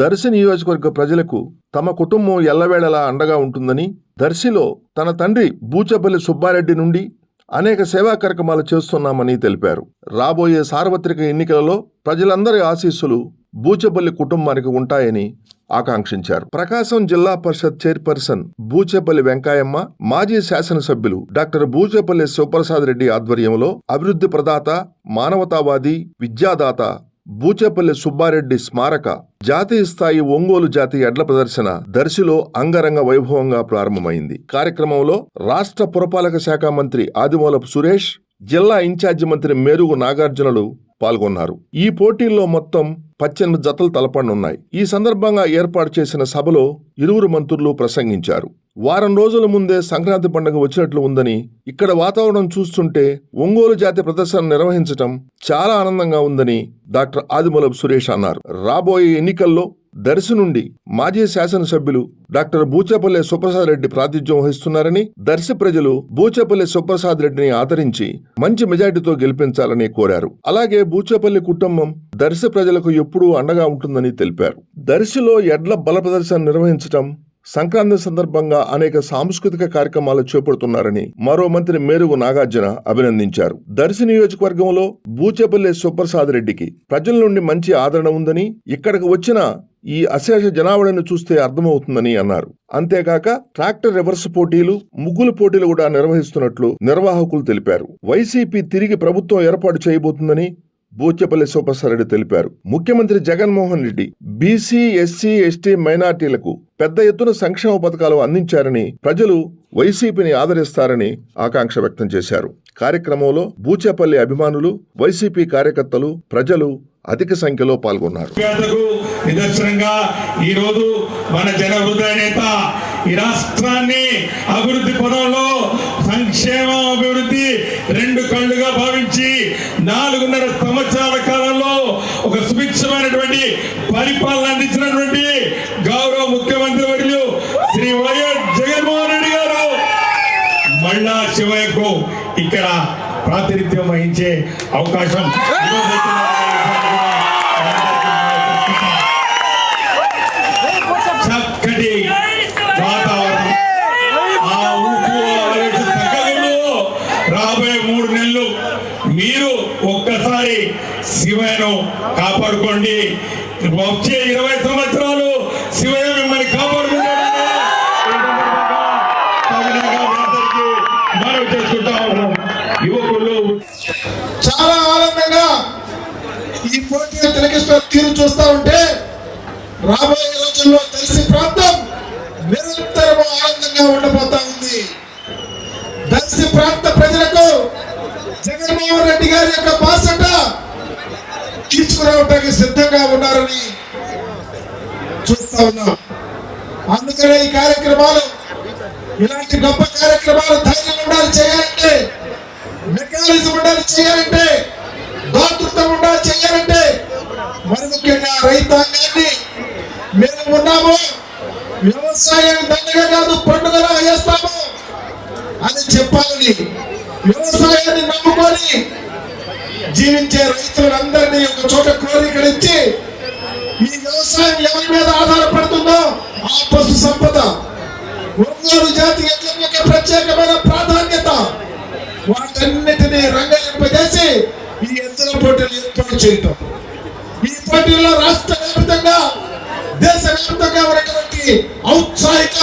దర్శి నియోజకవర్గ ప్రజలకు తమ కుటుంబం ఎల్లవేళలా అండగా ఉంటుందని దర్శిలో తన తండ్రి బూచపల్లి సుబ్బారెడ్డి నుండి అనేక సేవా కార్యక్రమాలు చేస్తున్నామని తెలిపారు. రాబోయే సార్వత్రిక ఎన్నికలలో ప్రజలందరి ఆశీస్సులు బూచపల్లి కుటుంబానికి ఉంటాయని ఆకాంక్షించారు. ప్రకాశం జిల్లా పరిషత్ చైర్పర్సన్ బూచేపల్లి వెంకాయమ్మ మాజీ శాసనసభ్యులు డాక్టర్ బూచేపల్లి శివప్రసాద్ రెడ్డి ఆధ్వర్యంలో అభివృద్ధి ప్రదాత మానవతావాది విద్యాదాత బూచేపల్లి సుబ్బారెడ్డి స్మారక జాతీయ స్థాయి ఒంగోలు జాతీయ ఎడ్ల ప్రదర్శన దర్శిలో అంగరంగ వైభవంగా ప్రారంభమైంది. కార్యక్రమంలో రాష్ట్ర పురపాలక శాఖ మంత్రి ఆదిమూలపు సురేష్ జిల్లా ఇన్ఛార్జి మంత్రి మేరుగు నాగార్జునలు పాల్గొన్నారు. ఈ పోటీల్లో మొత్తం పద్దెనిమిది జతలు తలపడనున్నాయి. ఈ సందర్భంగా ఏర్పాటు చేసిన సభలో ఇరువురు మంత్రులు ప్రసంగించారు. వారం రోజుల ముందే సంక్రాంతి పండుగ వచ్చినట్లు ఉందని ఇక్కడ వాతావరణం చూస్తుంటే ఒంగోలు జాతి ప్రదర్శన నిర్వహించటం చాలా ఆనందంగా ఉందని డాక్టర్ ఆదిమూలపు సురేష్ అన్నారు. రాబోయే ఎన్నికల్లో దర్శి నుండి మాజీ శాసనసభ్యులు డాక్టర్ బూచేపల్లి సుప్రసాద్ రెడ్డి ప్రాతిధ్యం వహిస్తున్నారని దర్శి ప్రజలు బూచేపల్లి సుప్రసాద్ రెడ్డిని ఆదరించి మంచి మెజార్టీతో గెలిపించాలని కోరారు. అలాగే బూచేపల్లి కుటుంబం దర్శి ప్రజలకు ఎప్పుడూ అండగా ఉంటుందని తెలిపారు. దర్శిలో ఎడ్ల బల ప్రదర్శన నిర్వహించటం సంక్రాంతి సందర్భంగా అనేక సాంస్కృతిక కార్యక్రమాలు చేపడుతున్నారని మరో మంత్రి మేరుగు నాగార్జున అభినందించారు. దర్శి నియోజకవర్గంలో బూచేపల్లి సుప్రసాద్ రెడ్డికి ప్రజల నుండి మంచి ఆదరణ ఉందని ఇక్కడికి వచ్చిన ఈ అశేష జనావళిని చూస్తే అర్థమవుతుందని అన్నారు. అంతేకాక ట్రాక్టర్ రివర్స్ పోటీలు ముగ్గులు పోటీలు కూడా నిర్వహిస్తున్నట్లు నిర్వాహకులు తెలిపారు. వైసీపీ తిరిగి ప్రభుత్వం ఏర్పాటు చేయబోతుందని బూచెపల్లి సుబ్రసారెడ్డి తెలిపారు. ముఖ్యమంత్రి Jaganmohan Reddy BC SC ST మైనార్టీలకు పెద్ద ఎత్తున సంక్షేమ పథకాలు అందించారని ప్రజలు వైసీపీని ఆదరిస్తారని ఆకాంక్ష వ్యక్తం చేశారు. కార్యక్రమంలో బూచేపల్లి అభిమానులు వైసీపీ కార్యకర్తలు ప్రజలు అధిక సంఖ్యలో పాల్గొన్నారు. నిదర్శనంగా ఈ రోజు మన జన హృదయ నేత ఈ రాష్ట్రాన్ని అభివృద్ధి పదంలో సంక్షేమ అభివృద్ధి రెండు కళ్ళుగా భావించి నాలుగున్నర సంవత్సరాల శివయ్యకు ఇక్కడ ప్రాతినిధ్యం వహించే అవకాశం చక్కటి వాతావరణం. ఆ ఊపు రాబోయే మూడు నెలలు మీరు ఒక్కసారి శివయ్యను కాపాడుకోండి. వచ్చే ఇరవై సంవత్సరాలు శివయ్య మిమ్మల్ని కాపాడుకుంటాడని ఈ తిలకిస్తున్న తీరు చూస్తా ఉంటే రాబోయే రోజుల్లో తెలిసి ప్రాంతం నిరంతరము ఆనందంగా ఉండబోతా ఉంది. దర్శి ప్రాంత ప్రజలకు జగన్మోహన్ రెడ్డి గారి యొక్క బాసట తీసుకురావడానికి సిద్ధంగా ఉన్నారని చూస్తా ఉన్నాం. అందుకనే ఈ కార్యక్రమాలు ఇలాంటి గొప్ప కార్యక్రమాలు ధైర్యం ఉండాలి చేయాలంటే మెకానిజం ఉండాలి చేయాలంటే దాతృత్వం ఉండాలి చేయాలంటే మరి ముఖ్యంగా రైతాంగాన్ని మేము ఉన్నాము. వ్యవసాయం దండగా కాదు పండుగలా వేస్తాము అని చెప్పాలని వ్యవసాయాన్ని నమ్ముకొని జీవించే రైతులందరినీ ఒక చోట క్రోడీకరించి ఈ వ్యవసాయం ఎవరి మీద ఆధారపడుతుందో ఆ పశు సంపద. ఒంగోలు జాతి ఎట్లకు ఒక ప్రత్యేకమైన ప్రాధాన్యత. వాటన్నిటినీ రంగలింపజేసి ఈ ఎద్దుల పోటీలు ఏర్పాటు చేయటం. ఈ పోటీల్లో రాష్ట్ర వ్యాప్తంగా దేశ వ్యాప్తంగా ఉన్నటువంటి ఔత్సాహిక